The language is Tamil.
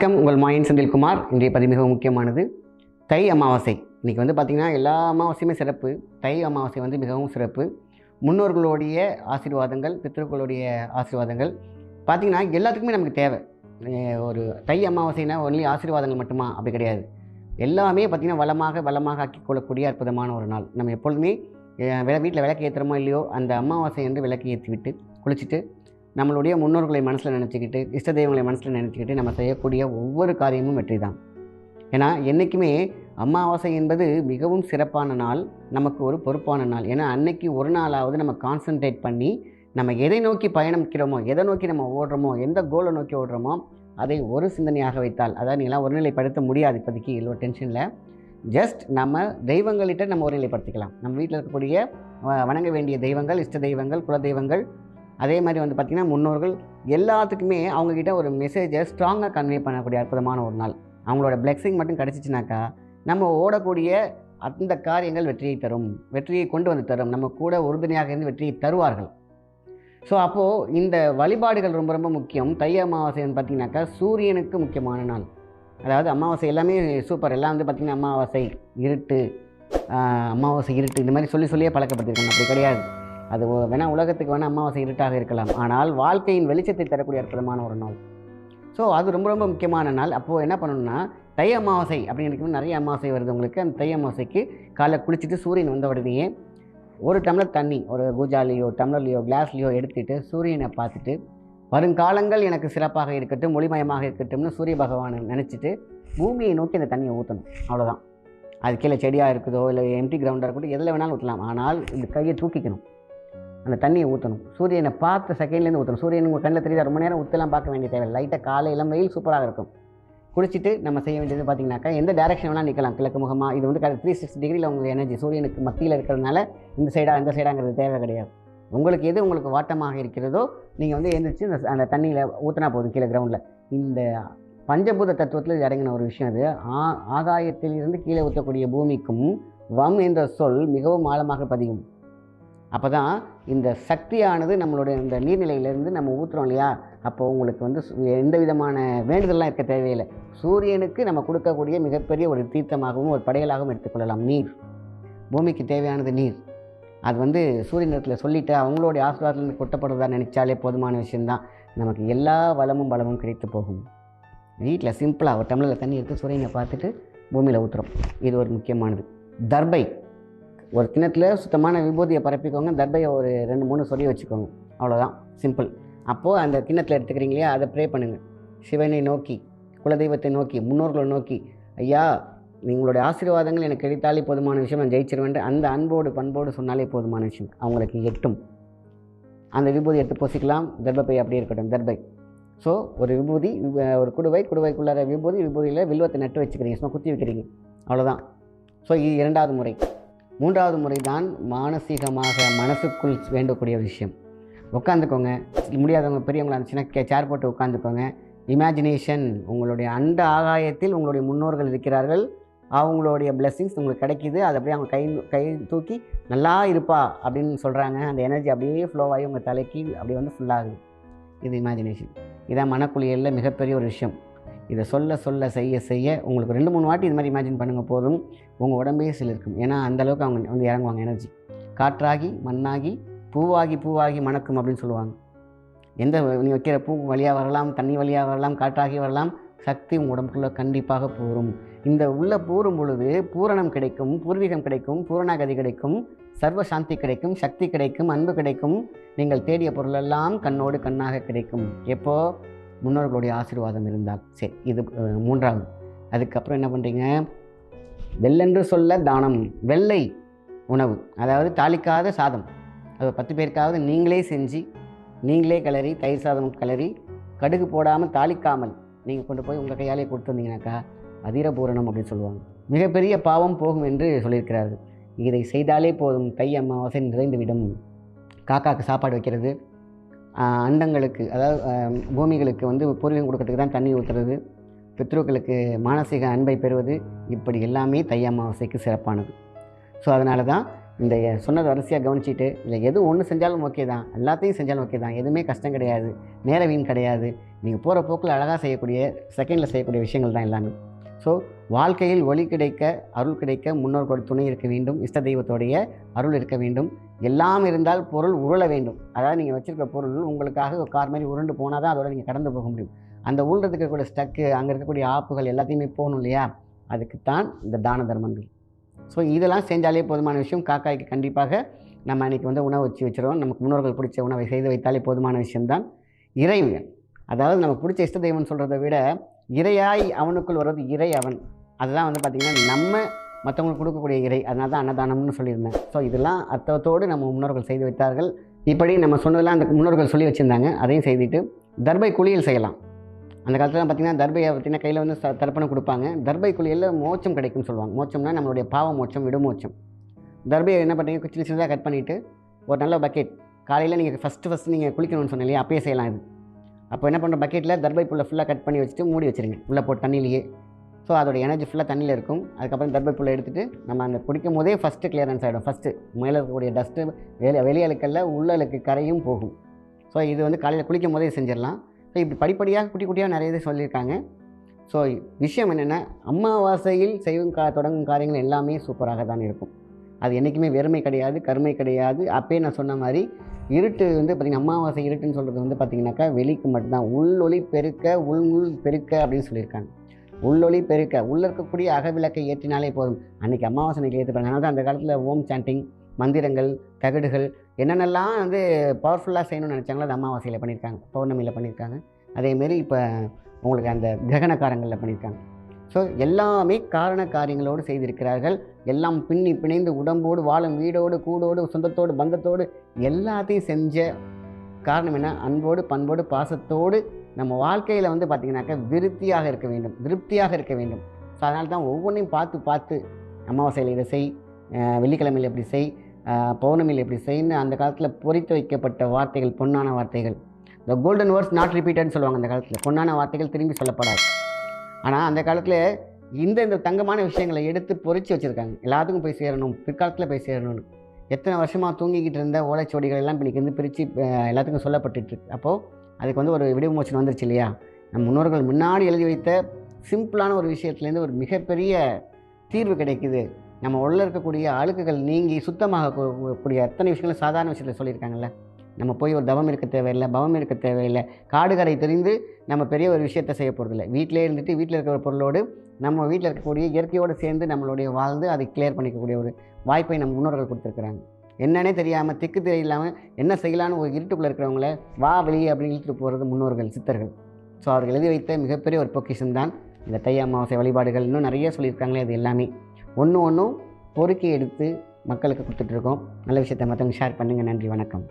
வணக்கம். உங்கள் மாயின் செந்தில்குமார். இன்றைய பதிவு மிகவும் முக்கியமானது. தை அமாவாசை. இன்றைக்கி வந்து பார்த்திங்கன்னா எல்லா அமாவாசையுமே சிறப்பு. தை அமாவாசை வந்து மிகவும் சிறப்பு. முன்னோர்களுடைய ஆசீர்வாதங்கள் பித்ருக்களுடைய ஆசீர்வாதங்கள். பார்த்திங்கன்னா எல்லாத்துக்குமே நமக்கு தேவை. ஒரு தை அமாவாசைனா ஒன்லி ஆசீர்வாதங்கள் மட்டுமா? அப்படி கிடையாது. எல்லாமே பார்த்திங்கன்னா வளமாக வளமாக ஆக்கி கொள்ளக்கூடிய அற்புதமான ஒரு நாள். நம்ம எப்பொழுதுமே வீட்டில் விளக்கு ஏற்றுறோமோ இல்லையோ அந்த அமாவாசை என்று விளக்கு ஏற்றி விட்டு குளிச்சுட்டு நம்மளுடைய முன்னோர்களை மனசில் நினச்சிக்கிட்டு இஷ்ட தெய்வங்களை மனசில் நினச்சிக்கிட்டு நம்ம செய்யக்கூடிய ஒவ்வொரு காரியமும் வெற்றி தான். ஏன்னா என்றைக்குமே அமாவாசை என்பது மிகவும் சிறப்பான நாள் நமக்கு ஒரு பொறுப்பான நாள். ஏன்னா அன்னைக்கு ஒரு நாளாவது நம்ம கான்சென்ட்ரேட் பண்ணி நம்ம எதை நோக்கி பயணிக்கிறோமோ எதை நோக்கி நம்ம ஓடுறோமோ எந்த கோலை நோக்கி ஓடுறோமோ அதை ஒரு சிந்தனையாக வைத்தால் அதாவது நீங்களாம் ஒருநிலைப்படுத்த முடியாது இப்போதைக்கு இவ்வளோ டென்ஷனில் ஜஸ்ட் நம்ம தெய்வங்கள்கிட்ட நம்ம ஒருநிலைப்படுத்திக்கலாம். நம்ம வீட்டில் இருக்கக்கூடிய வணங்க வேண்டிய தெய்வங்கள் இஷ்ட தெய்வங்கள் குல தெய்வங்கள் அதே மாதிரி வந்து பார்த்திங்கன்னா முன்னோர்கள் எல்லாத்துக்குமே அவங்கக்கிட்ட ஒரு மெசேஜை ஸ்ட்ராங்காக கன்வே பண்ணக்கூடிய அற்புதமான ஒரு நாள். அவங்களோட பிளெக்ஸிங் மட்டும் கிடச்சிச்சினாக்கா நம்ம ஓடக்கூடிய அந்த காரியங்கள் வெற்றியை தரும். வெற்றியை கொண்டு வந்து தரும். நம்ம கூட உறுதுணையாக இருந்து வெற்றியை தருவார்கள். ஸோ அப்போது இந்த வழிபாடுகள் ரொம்ப ரொம்ப முக்கியம். தை அமாவாசைன்னு பார்த்திங்கனாக்கா சூரியனுக்கு முக்கியமான நாள். அதாவது அமாவாசை எல்லாமே சூப்பர் எல்லாம் வந்து பார்த்திங்கன்னா அமாவாசை இருட்டு அமாவாசை இருட்டு இந்த மாதிரி சொல்லி சொல்லியே பழக்கப்பட்டிருக்காங்க. அப்படி கிடையாது. அது வேணால் உலகத்துக்கு வேணால் அமாவாசை இருட்டாக இருக்கலாம். ஆனால் வாழ்க்கையின் வெளிச்சத்தை தரக்கூடிய அற்புதமான ஒரு நாள். ஸோ அது ரொம்ப ரொம்ப முக்கியமான நாள். அப்போது என்ன பண்ணணும்னா தை அமாவாசை அப்படின்னு நிறைய அமாவாசை வருது உங்களுக்கு. அந்த தை அமாவாசைக்கு காலைல குளிச்சுட்டு சூரியன் வந்த உடனேயே ஒரு டம்ளர் தண்ணி ஒரு கூஜாலேயோ டம்ளர்லேயோ கிளாஸ்லேயோ எடுத்துகிட்டு சூரியனை பார்த்துட்டு வருங்காலங்கள் எனக்கு சிறப்பாக இருக்கட்டும் ஒளிமயமாக இருக்கட்டும்னு சூரிய பகவானை நினச்சிட்டு பூமியை நோக்கி அந்த தண்ணியை ஊற்றணும் அவ்வளோதான் அது கீழே செடியாக இருக்குதோ இல்லை எம்டி கிரவுண்டாக இருக்கட்டும் எதில் வேணாலும் ஊற்றலாம் ஆனால் இந்த கையை தூக்கிக்கணும். அந்த தண்ணியை ஊற்றணும் சூரியனை பார்த்த செகண்ட்லேருந்து ஊற்றணும் சூரியன் உங்கள் கண்ணில் தெரியாத? ரொம்ப நேரம் ஊற்றலாம் பார்க்க வேண்டிய தேவை லைட்டாக காலையில் வெயில் சூப்பராக இருக்கும். குளிச்சுட்டு நம்ம செய்ய வேண்டியது பார்த்தீங்கன்னாக்கா எந்த டேரக்ஷன் வேணால் நிற்கலாம் கிழக்கு முகமாக இது வந்து த்ரீ சிக்ஸ் டிகிரியில் உங்களுக்கு எனர்ஜி சூரியனுக்கு மத்தியில் இருக்கிறதுனால இந்த சைடாக இந்த சைடாங்கிறது தேவை கிடையாது. உங்களுக்கு எது உங்களுக்கு வாட்டமாக இருக்கிறதோ நீங்கள் வந்து எழுந்திரிச்சு அந்த அந்த தண்ணியில் ஊற்றினா போதும் கீழே கிரவுண்டில் இந்த பஞ்சபூத தத்துவத்தில் இறங்கின ஒரு விஷயம் அது. ஆ ஆகாயத்திலிருந்து கீழே ஊற்றக்கூடிய பூமிக்கும் வம் என்ற சொல் மிகவும் ஆழமாக பதியும். அப்போ தான் இந்த சக்தியானது நம்மளுடைய இந்த நீர்நிலையிலேருந்து நம்ம ஊற்றுறோம் இல்லையா? அப்போ உங்களுக்கு வந்து எந்த விதமான வேண்டுதல்லாம் இருக்க தேவையில்லை. சூரியனுக்கு நம்ம கொடுக்கக்கூடிய மிகப்பெரிய ஒரு தீர்த்தமாகவும் ஒரு படையலாகவும் எடுத்துக்கொள்ளலாம் நீர். பூமிக்கு தேவையானது நீர். அது வந்து சூரியனிடத்தில் சொல்லிவிட்டு அவங்களுடைய ஆசீர்வாதத்துலேருந்து கொட்டப்படுறதா நினச்சாலே போதுமான விஷயம்தான். நமக்கு எல்லா வளமும் பலமும் கிடைத்து போகும். வீட்டில் சிம்பிளாக ஒரு டம்ளரில் தண்ணி எடுத்து சூரியனை பார்த்துட்டு பூமியில் ஊற்றுறோம் இது ஒரு முக்கியமானது. தர்பை. ஒரு கிணத்துல சுத்தமான விபூதியை பரப்பிக்கோங்க. தர்பையை ஒரு ரெண்டு மூணு சொல்லி வச்சுக்கோங்க. அவ்வளோதான் சிம்பிள் அப்போது அந்த கிண்ணத்தில் எடுத்துக்கிறீங்களே அதை ப்ரே பண்ணுங்கள் சிவனை நோக்கி குலதெய்வத்தை நோக்கி முன்னோர்களை நோக்கி ஐயா உங்களுடைய ஆசீர்வாதங்கள் எனக்கு கிடைத்தாலே போதுமான விஷயம். நான் ஜெயிச்சிருவேன் அந்த அன்போடு பண்போடு சொன்னாலே போதுமான விஷயம். அவங்களுக்கு எட்டும். அந்த விபூதி எடுத்து பூசிக்கலாம். தர்பப்பை அப்படியே இருக்கட்டும். தர்பை ஸோ ஒரு விபூதி ஒரு குடுவை குடுவைக்குள்ளார விபூதி விபூதியில் வில்வத்தை நட்டு வச்சுக்கிறீங்க. சும்மா குத்தி வைக்கிறீங்க. அவ்வளோதான் ஸோ இது இரண்டாவது முறை. மூன்றாவது முறை தான் மானசீகமாக மனசுக்குள் வேண்டக்கூடிய விஷயம். உட்காந்துக்கோங்க முடியாதவங்க பெரியவங்களா இருந்துச்சுன்னா சேர் போட்டு உட்காந்துக்கோங்க இமேஜினேஷன் உங்களுடைய அண்ட ஆகாயத்தில் உங்களுடைய முன்னோர்கள் இருக்கிறார்கள். அவங்களுடைய blessings உங்களுக்கு கிடைக்கிது. அது அப்படியே அவங்க கை கை தூக்கி நல்லா இருப்பா அப்படின்னு சொல்கிறாங்க அந்த எனர்ஜி அப்படியே ஃப்ளோவாகி உங்கள் தலைக்கு அப்படியே வந்து ஃபுல்லாகுது இது இமேஜினேஷன் இதான் மனக்குளியலில் மிகப்பெரிய ஒரு விஷயம். இதை சொல்ல சொல்ல செய்ய செய்ய உங்களுக்கு ரெண்டு மூணு வாட்டி இது மாதிரி இமேஜின் பண்ணுங்கள் போதும். உங்கள் உடம்பே சிலிருக்கும். ஏன்னா அந்த அளவுக்கு அவங்க வந்து இறங்குவாங்க எனர்ஜி காற்றாகி மண்ணாகி பூவாகி பூவாகி மணக்கும் அப்படின்னு சொல்லுவாங்க. எந்த நீ வைக்கிற பூ வழியாக வரலாம் தண்ணி வழியாக வரலாம் காற்றாகி வரலாம் சக்தி உங்கள் உடம்புக்குள்ளே கண்டிப்பாக பூரும். இந்த உள்ள பூரும் பொழுது பூரணம் கிடைக்கும் பூர்வீகம் கிடைக்கும் பூரணாகதி கிடைக்கும் சர்வ சாந்தி கிடைக்கும் சக்தி கிடைக்கும் அன்பு கிடைக்கும். நீங்கள் தேடிய பொருளெல்லாம் கண்ணோடு கண்ணாக கிடைக்கும். எப்போ? முன்னோர்களுடைய ஆசீர்வாதம் இருந்தால் சரி இது மூன்றாவது. அதுக்கப்புறம் என்ன பண்ணுறீங்க வெள்ளென்று சொல்ல தானம் வெள்ளை உணவு அதாவது தாளிக்காத சாதம். அது பத்து பேருக்காவது நீங்களே செஞ்சு நீங்களே கிளறி தயிர் சாதம் கிளறி கடுகு போடாமல் தாளிக்காமல் நீங்கள் கொண்டு போய் உங்கள் கையாலே கொடுத்துருந்தீங்கனாக்கா அதிரபூரணம் அப்படின்னு சொல்லுவாங்க. மிகப்பெரிய பாவம் போகும் என்று சொல்லியிருக்கிறார்கள். இதை செய்தாலே போதும் தை அமாவாசை நிறைந்துவிடும். காக்காக்கு சாப்பாடு வைக்கிறது அண்டங்களுக்கு அதாவது பூமிகளுக்கு வந்து பூர்வீகம் கொடுக்கறதுக்கு தான் தண்ணி ஊற்றுறது பித்ருக்களுக்கு மானசீக அன்பை பெறுவது. இப்படி எல்லாமே தை அமாவாசைக்கு சிறப்பானது. ஸோ அதனால தான் இந்த சொன்னது வரிசையாக கவனிச்சிட்டு இல்லை எது ஒன்று செஞ்சாலும் ஓகே தான். எல்லாத்தையும் செஞ்சாலும் ஓகே தான். எதுவுமே கஷ்டம் கிடையாது. நேர வீண் கிடையாது. நீங்கள் போகிற போக்கில் அழகாக செய்யக்கூடிய செகண்டில் செய்யக்கூடிய விஷயங்கள் தான் எல்லாமே. ஸோ வாழ்க்கையில் ஒளி கிடைக்க அருள் கிடைக்க முன்னோர்களோட துணை இருக்க வேண்டும் இஷ்ட தெய்வத்தோடைய அருள் இருக்க வேண்டும். எல்லாம் இருந்தால் பொருள் உருள வேண்டும். அதாவது நீங்கள் வச்சுருக்க பொருள் உங்களுக்காக ஒரு கார் மாதிரி உருண்டு போனால் தான் அதோட நீங்கள் கடந்து போக முடியும். அந்த உருள்றதுக்கு இருக்கக்கூடிய ஸ்டக்கு அங்கே இருக்கக்கூடிய ஆப்புகள் எல்லாத்தையுமே போகணும் இல்லையா? அதுக்குத்தான் இந்த தான தர்மங்கள். ஸோ இதெல்லாம் செஞ்சாலே போதுமான விஷயம். காக்காய்க்கு கண்டிப்பாக நம்ம அன்றைக்கி வந்து உணவு வச்சு வச்சுருவோம். நமக்கு முன்னோர்கள் பிடிச்ச உணவை செய்து வைத்தாலே போதுமான விஷயம்தான். இறைவன் அதாவது நமக்கு பிடிச்ச இஷ்ட தெய்வம்னு சொல்கிறத விட இறையாய் அவனுக்குள் வர்றது இறை அவன். அதுதான் வந்து பார்த்திங்கன்னா நம்ம மற்றவங்களுக்கு கொடுக்கக்கூடிய இறை. அதனால தான் அன்னதானம்னு சொல்லியிருந்தேன். ஸோ இதெல்லாம் அர்த்தத்தோடு நம்ம முன்னோர்கள் செய்து வைத்தார்கள். இப்படி நம்ம சொன்னதெல்லாம் அந்த முன்னோர்கள் சொல்லி வச்சுருந்தாங்க. அதையும் செய்துட்டு தர்பை குளியல் செய்யலாம். அந்த காலத்தில் பார்த்திங்கன்னா தர்பையை பார்த்திங்கன்னா கையில் வந்து தர்ப்பணம் கொடுப்பாங்க. தர்பை குளியலில் மோச்சம் கிடைக்கும்னு சொல்லுவாங்க. மோச்சம்னா நம்மளுடைய பாவ மோச்சம் விடுமோச்சம் தர்பையை என்ன பண்ணுறீங்க சின்ன சின்னதாக கட் பண்ணிவிட்டு ஒரு நல்ல பக்கெட் காலையில் நீங்கள் ஃபஸ்ட்டு ஃபஸ்ட்டு நீங்கள் குளிக்கணும்னு சொன்னீங்க இல்லையா? அப்பயே செய்யலாம் இது. அப்போ என்ன பண்ணுற பக்கெட்டில் தர்பை புல்லை ஃபுல்லாக கட் பண்ணி வச்சுட்டு மூடி வச்சுருங்க. உள்ளே போட்டு தண்ணியிலேயே. ஸோ அதோடய எனர்ஜி ஃபுல்லாக தண்ணியில் இருக்கும். அதுக்கப்புறம் தர்பை புல்லை எடுத்துகிட்டு நம்ம அந்த குடிக்கும் போதே ஃபஸ்ட்டு கிளியரன்ஸ் ஆகிடும் ஃபஸ்ட்டு மேலே இருக்கக்கூடிய டஸ்ட்டு வெளியே வெளியழுக்கல்ல உள்ளலுக்கு கரையும் போகும். ஸோ இது வந்து காலையில் குளிக்கும் போதே செஞ்சிடலாம். ஸோ இப்படி படிப்படியாக குட்டி குட்டியாக நிறைய இது சொல்லியிருக்காங்க. ஸோ விஷயம் என்னென்னா அமாவாசையில் செய்யும் கா தொடங்கும் காரியங்கள் எல்லாமே சூப்பராக தான் இருக்கும். அது என்றைக்குமே வெறுமை கிடையாது கருமை கிடையாது. அப்போயே நான் சொன்ன மாதிரி இருட்டு வந்து பார்த்திங்கன்னா அமாவாசை இருட்டுன்னு சொல்கிறது வந்து பார்த்திங்கனாக்கா வெளிக்கு மட்டும்தான். உள்ளொளி பெருக்க உள் உள் பெருக்க அப்படின்னு சொல்லியிருக்காங்க. உள்ளொளி பெருக்க உள்ள இருக்கக்கூடிய அகவிளக்கை ஏற்றினாலே போதும். அன்றைக்கி அமாவாசை அன்றைக்கி ஏற்றுப்பாங்க அதனால தான் அந்த காலத்தில் ஓம் சாண்டிங் மந்திரங்கள் தகடுகள் என்னென்னலாம் வந்து பவர்ஃபுல்லாக செய்யணும்னு நினச்சாங்களோ அது அமாவாசையில் பண்ணியிருக்காங்க. பௌர்ணமியில் பண்ணியிருக்காங்க. அதேமாரி இப்போ உங்களுக்கு அந்த கிரகணக்காரங்களில் பண்ணியிருக்காங்க. ஸோ எல்லாமே காரண காரியங்களோடு செய்திருக்கிறார்கள். எல்லாம் பின்னி பிணைந்து உடம்போடு வாழும் வீடோடு கூடோடு சொந்தத்தோடு பந்தத்தோடு எல்லாத்தையும் செஞ்ச காரணம் என்ன? அன்போடு பண்போடு பாசத்தோடு நம்ம வாழ்க்கையில் வந்து பார்த்திங்கனாக்கா விருத்தியாக இருக்க வேண்டும். திருப்தியாக இருக்க வேண்டும். ஸோ அதனால தான் ஒவ்வொன்றையும் பார்த்து பார்த்து அமாவாசையில் இதை செய் வெள்ளிக்கிழமையில் எப்படி செய் பௌர்ணமியில் எப்படி செய்ன்னு அந்த காலத்தில் பொறித்து வைக்கப்பட்ட வார்த்தைகள் பொன்னான வார்த்தைகள். இந்த கோல்டன் வேர்ட்ஸ் நாட் ரிப்பீட்டட்னு சொல்லுவாங்க அந்த காலத்தில். பொன்னான வார்த்தைகள் திரும்பி சொல்லப்படாது. ஆனால் அந்த காலத்தில் இந்த இந்த தங்கமான விஷயங்களை எடுத்து பொறிச்சு வச்சுருக்காங்க. எல்லாத்துக்கும் போய் சேரணும் பிற்காலத்தில் போய் சேரணும்னு. எத்தனை வருஷமாக தூங்கிக்கிட்டு இருந்த ஓலைச்சுவடிகள் எல்லாம் இன்றைக்கி வந்து பிரித்து எல்லாத்துக்கும் சொல்லப்பட்டுட்டு அப்போது அதுக்கு வந்து ஒரு விடுமோச்சன் வந்துருச்சு இல்லையா? நம் முன்னோர்கள் முன்னாடி எழுதி வைத்த சிம்பிளான ஒரு விஷயத்துலேருந்து ஒரு மிகப்பெரிய தீர்வு கிடைக்குது. நம்ம உள்ள இருக்கக்கூடிய அழுக்குகள் நீங்கி சுத்தமாக கூடிய அத்தனை விஷயங்களும் சாதாரண விஷயத்தில் சொல்லியிருக்காங்கல்ல? நம்ம போய் ஒரு தவம் இருக்க தேவையில்லை பவம் இருக்க தேவையில்லை. காடுகரை தெரிந்து நம்ம பெரிய ஒரு விஷயத்தை செய்ய போகிறதில்ல வீட்டிலே இருந்துட்டு வீட்டில் இருக்கிற பொருளோடு நம்ம வீட்டில் இருக்கக்கூடிய இயற்கையோடு சேர்ந்து நம்மளுடைய வாழ்ந்து அதை கிளியர் பண்ணிக்கக்கூடிய ஒரு வாய்ப்பை நம்ம முன்னோர்கள் கொடுத்துருக்குறாங்க. என்னன்னே தெரியாமல் திக்கு தெரியலாமல் என்ன செய்யலான்னு ஒரு இருட்டுக்குள்ளே இருக்கிறவங்கள வா வெளியே அப்படின்னு இழுத்துட்டு போகிறது முன்னோர்கள் சித்தர்கள். ஸோ அவர்கள் எழுதி வைத்த மிகப்பெரிய ஒரு பொக்கிஷன் தான் இந்த தை அமாவாசை வழிபாடுகள். இன்னும் நிறைய சொல்லியிருக்காங்களே அது எல்லாமே. ஒன்று ஒன்றும் பொறுக்கி எடுத்து மக்களுக்கு கொடுத்துட்ருக்கோம் நல்ல விஷயத்தை மற்றவங்க ஷேர் பண்ணுங்கள் நன்றி வணக்கம்.